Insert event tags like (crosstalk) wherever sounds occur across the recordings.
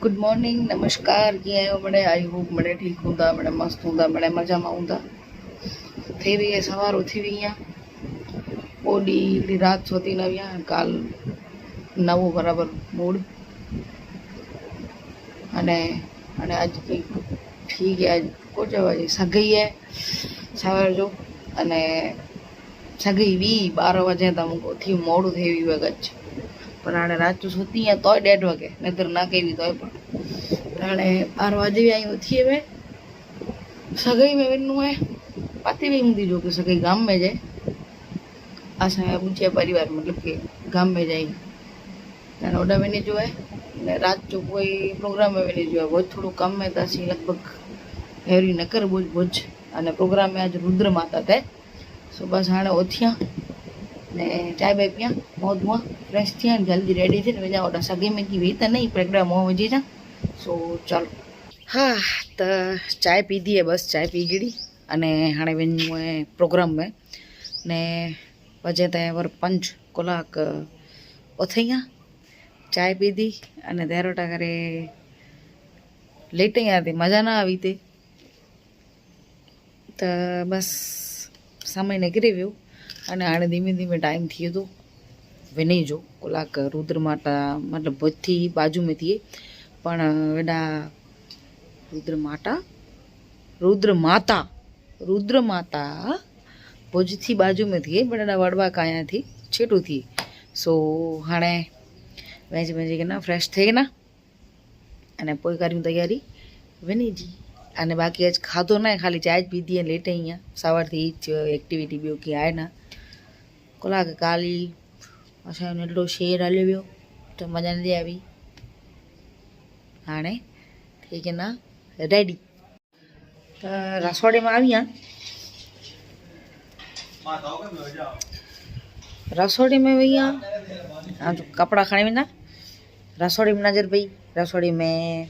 Good morning नमस्कार कीअं आहियो मिड़े आई होप मिड़े ठीकु हूंदा मिड़े मस्तु हूंदा मिड़े मज़ा में हूंदा थी वई आहे सवार उथी वई आहियां पोइ ॾींहुं हिकिड़ी राति सोती न हुई आहियां काल नवो बराबरि मूड अने हाणे अॼु की ठीकु आहे को चवाजे सगाई आहे सवार जो अने सगाई वी ॿारहं वजे त मूंखे उथी मोड़ું થઈ ગયું કચ્છ પણ આણે રાચું સુતી અહીંયા તોય દેઢ વાગે નતર ના કરી તોય પણ. આણે બાર વાગે અહીં ઉઠીએ મેં. સગાઈ મેં એમનું મેં પાતી ભાઈ ઊંધી જો કે સગાઈ ગામ મેં જાય. આ સમય પૂછ્યા પરિવાર, મતલબ કે ગામ મેં જાય. અને ઓડા મેં જોવે ને રાત જો કોઈ પ્રોગ્રામ મેં નહીં જોવે બહુ થોડું કામ મેં તાસી લગભગ હેરી નકર બોજ બોજ અને પ્રોગ્રામે આજે રુદ્ર માતા તે સો બસ આણે ઓથિયા. ને ચાય બાય પીયા. મોજ મોજ. ફ્રેશ થયા અને જલ્દી રેડી થઈને બધા ઓર્ડર સગી મેકી વેતા નહીં, પ્રેગ્રામ હોવા જઈ જા સો ચાલો. હા, તો ચાય પીધી એ બસ ચાય પી ગઈ અને હાણે બેન પ્રોગ્રામ મેં ને વજે ત્યાં વર પંચ કલાક ઓથૈયા. ચાય પીધી અને દેરોટા કરે લેટ અહીંયા હતી મજા ના આવી તે. તો બસ સમય નીકળી ગયું અને આણે ધીમે ધીમે ટાઈમ થયો હતો હવે નહીં જો, કલાક રુદ્ર માતા, મતલબ બધી બાજુમાં થઈએ પણ વેડા રુદ્ર માતા રુદ્ર માતા રુદ્ર માતા ભુજથી બાજુમાં થઈએ પણ એના વડવા કાયાથી છેટું થઈએ સો હાણે વેજ વેજી ગયા ફ્રેશ થઈ ગયા અને પોઈ કર્યું તૈયારી વેનીજી અને બાકી આજ ખાધો ના, ખાલી ચાય જ પીધી લેટે અહીંયા. સવારથી એ જ એક્ટિવિટી બી ઓકે આય ના. લાગે કાલી અસાઈનો એટલો શેર હલવ્યો તો મજા નથી આવી. હાણે ઠીક ના રેડી રસોડીમાં આવ્યા. રસોડીમાં ભૈયા કપડાં ખાણી ના. રસોડીમાં નજર પઈ રસોડી મેં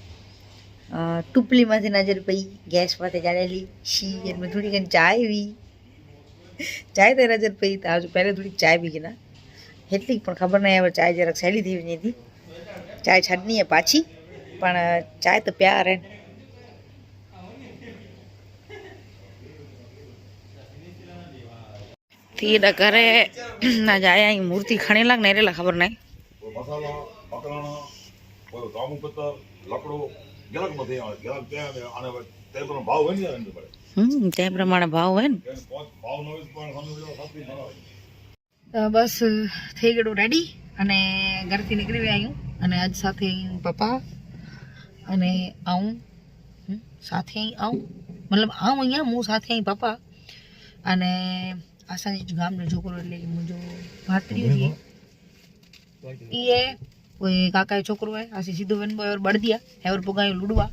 ટુપલીમાંથી નજર પઈ ગેસ પાસે ચાલેલી. શી, એમાં થોડી ઘણી ચા આવી. ચાય તો રજત પી તો આવજો, પહેલે થોડીક ચાય પી ના. એટલી પણ ખબર નહીં હવે ચાય જરાક સહેલી થઈ ગઈ હતી. ચાય છડની હે પાછી, પણ ચાય તો પ્યાર હે. તીડા ઘરે, ના જાય, અહીં મૂર્તિ ખણેલા કે નહીં ખબર નહીં. મસાલા લકડો ગેલક બધે ગેલક ત્યાં અને તે પ્રમાણે ભાવ હોય ને અંદર પડે હમ તે પ્રમાણે ભાવ હોય ને. ભાવ ન હોય પણ સમજો સાચી ભાવ બસ થઈ ગયું રેડી અને ઘરથી નીકળી આવ્યું અને આજ સાથે પપ્પા અને આવું. સાથે આવું. મતલબ આવું અહીંયા હું સાથે અહીં પપ્પા. અને આસાની ગામનો છોકરો એટલે મુંજો ભાત્રી એ કોઈ કાકા છોકરો હે આસી સીધો વેન બોય બળદિયા હે ઓર પુગાયું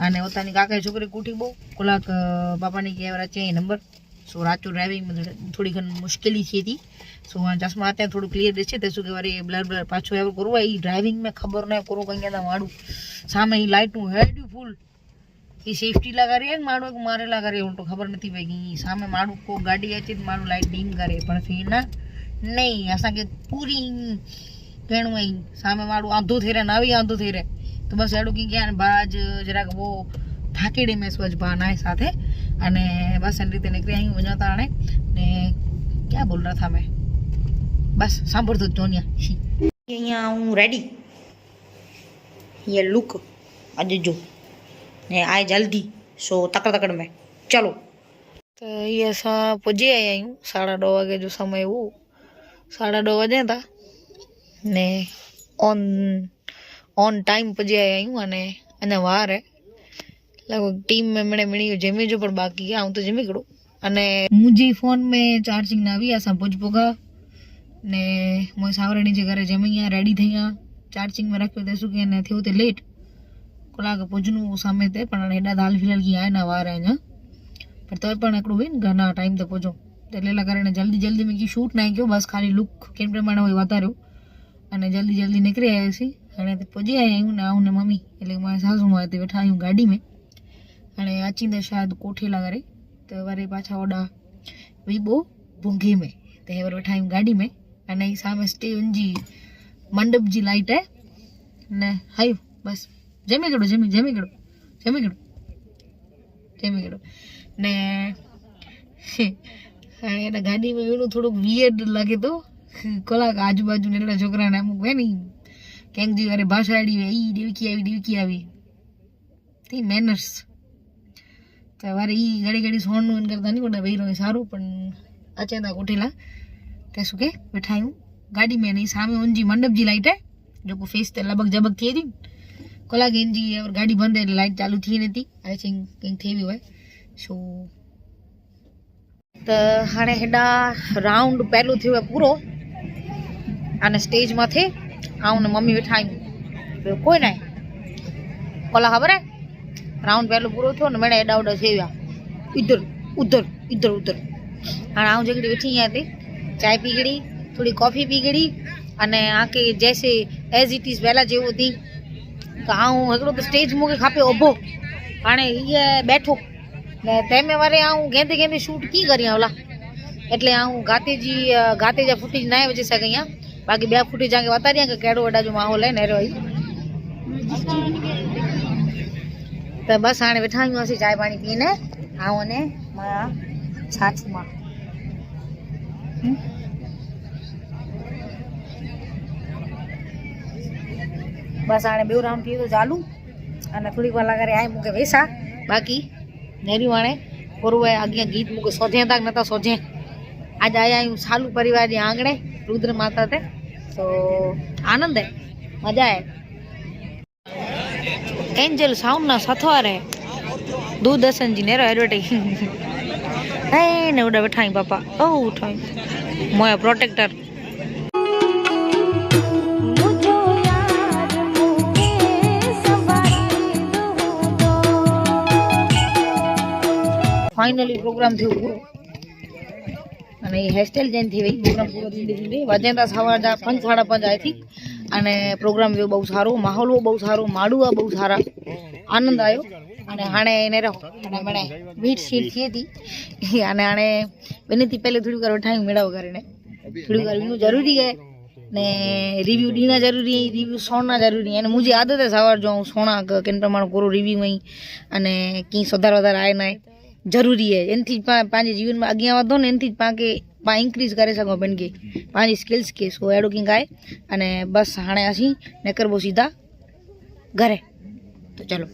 અને પોતાની કાકાએ છોકરી કૂટી બહુ કલાક બાપાની કે અચે નંબર સો રાચો ડ્રાઇવિંગ થોડી ઘણી મુશ્કેલી थी थी સો આ ચશ્મા અત્યારે થોડું ક્લિયર દેશે તે શું કે વરી બ્લર બ્લર પાછું એવું કરવું એ ડ્રાઇવિંગ में ખબર ન કરું કઈ ત્યાં માડું સામે એ લાઇટનું હેડ્યું ફૂલ એ સેફટી લગાડી ને માડું એક મારે લગાડી હું તો ખબર નથી પઈ ગઈ સામે માડું को ગાડી અચે તો મારું લાઇટ ડીમ કરે પણ ફીર ના નહીં असांखे પૂરી કહેણું અહીં સામે મારું આંધું થઈ રહે નાવી આંધું થઈ રહે તો બસ લાડુ કી ગયા અને બા જ જરાક બહુ થાકી મેં સ્વચ્છ નાય સાથે. અને બસ એની રીતે નીકળી અહીં વંજાતા આણે ને ક્યાં બોલ રહ્યા હતા મેં? બસ સાંભળતો જ જોનિયા. અહીંયા હું રેડી યે લુક આજે જો. ને આય જલ્દી. સો તકડ તકડ મેં. ચાલો. તો એ સા પહોંચી આવ્યા હું. સાડા દો વાગે જો સમય એવું સાડા દો વાગે હતા. ને ઓન ઓન ટાઈમ પછી આવ્યું અને અને વાર. હે લગભગ ટીમ મેં મને મળી જમી જો પણ બાકી હું તો જમી કરું અને મુજી ફોન મેં ચાર્જિંગ ના આવી આસા ભુજ ભોગા. ને હું સાવરણી જે ઘરે જમી ગયા રેડી થઈ ગયા ચાર્જિંગમાં રાખ્યો તે શું કે ને થયું તે લેટ કલાક પૂજનું સામે તે પણ એડા દાલ ફિલાલ ગયા ના વારે અહીંયા પણ તોય પણ એકડું હોય ને ઘણા ટાઈમ તો પહોંચો. એટલેલા કારણે જલ્દી જલ્દી મેં શૂટ નાખ્યો. બસ ખાલી લુક કેમ પ્રમાણે હોય વાતાર્યું. અને જલ્દી જલ્દી નીકળી આવ્યા છીએ. ઘણાથી પહોંચી આવ્યા હું ને આવું ને મમ્મી. એટલે મારા સાસુમાં હતી બેઠા આવ્યું ગાડીમાં. અને આચીને શાયદ કોઠેલા કરે તો વારે પાછા ઓડા ભાઈ બહુ ભૂંઘી મેં તો એ વાર બેઠા આવ્યું ગાડી મેં અને એ સામે સ્ટેવનજી મંડપજી લાઇટ હે. ને હાયું, બસ. જમી ગયો, જમી જમી ગયો જમી ગયો જમી ગયો. ને (laughs) એના ગાડીમાં એનું થોડુંક વિયર્ડ લાગે તો. કલાક આજુબાજુ એટલા છોકરાને અમુક હોય ને ક્યાંક જોઈએ અરે ભાષા આડી એ દેવકી આવી દેવકી આવી. તે મેનર્સ તમારે એ ઘડી ઘડી સોણનું એમ કરતા નહીં પડે વૈરો સારું, પણ અચેતા ઉઠેલા. તે શું કે બેઠાયું ગાડી મેં નહીં સામે ઊંજી મંડપજી લાઇટ હે. જો કો ફેસ તે લબક જબક થઈ હતી કોલા ગેંજી और ગાડી બંધ એટલે લાઇટ ચાલુ થઈ નથી આઈ થિંક કંઈક થઈ હોય. સો તો હાણે હેડા રાઉન્ડ પહેલું થયું પૂરો. અને સ્ટેજમાંથી આવું ને મમ્મી બેઠાઈ કોઈ નહીં કોલા ખબર હે રાઉન્ડ પહેલું પૂરું થયો ને મેળે એડા ઉડા સેવ્યા ઇધર ઉધર ઇધર ઉધર અને આવું જગડી બેઠી અહીંયા હતી ચાય પીગડી થોડી કોફી પીગડી અને આખી જૈસે એઝ ઇટ ઇઝ પહેલાં જેવું હતી તો આવું હિકડો તો સ્ટેજ મૂકી ખાપે ઊભો અને એ બેઠો ને તેમે વારે આવું ગેંદે ગેંદે શૂટ કી કરી ઓલા એટલે આવું ગાતેજી ગાતેજા ફૂટી જ ના આવી જશે અહીંયા बाकी ब्याह फूटी जाएँगे बता दिया कैडो वडा जो माहौल है नहरो ही तो बस हाँ बैठा हूँ अस चाय पानी पीने आओने माँ छाछ माँ बस हाँ बो राउंड पी तो चालू अने थोड़ी वाला करे आए मुके वैसा बाकी नेरू हाँ गुरु है अगे गीत मुके सोझे तक न तो सोझे आज आया आयु सालू परिवार के आंगणे રુદ્ર માતા તે તો આનંદ હે મજા હે એન્જલ સાઉન્ડના સથવારે દૂરદર્શનજી નેરો એડવર્ટાઈઝ એ ને ઉડા બેઠાઈ બાપા ઓ ઉઠાઈ મોયા પ્રોટેક્ટર ફાઇનલી પ્રોગ્રામ થયો પૂરો અને એ હેરસ્ટાઈલ ચેન્જ થઈ ગઈ પ્રોગ્રામ પૂરો ધીરે ધીરે વાજ્યતા સવાર પાંચ સાડા પાંચ આઈ થી અને પ્રોગ્રામ બી બહુ સારો માહોલ બહુ સારો માડુઆ બહુ સારા. આનંદ આવ્યો અને હાણે એને રહો. અને મને વીટ સીટ થઈ હતી. અને હાણે બેનીથી પહેલે થોડીક વાર ઉઠાવી મેળાવ કરીને થોડીક વાર એનું જરૂરી છે ને રિવ્યૂ ડીના જરૂરી રિવ્યૂ સોના જરૂરી. અને મુજે આદત સવાર જો હું સોના કેન પ્રમાણે કોરો રિવ્યૂ અહીં. અને કંઈ સુધાર વધાર આવે નાય. જરૂરી है એનથી જ પાંજે જીવનમાં અગિયાર વધો ને એનથી જ પાંકે પા ઇન્ક્રીઝ કરી શકો પણ કે પાંજી સ્કિલ્સ કે સો એડો કિંગ આય અને બસ હાણે આસી ને કરવો સીધા ઘરે. તો ચાલો.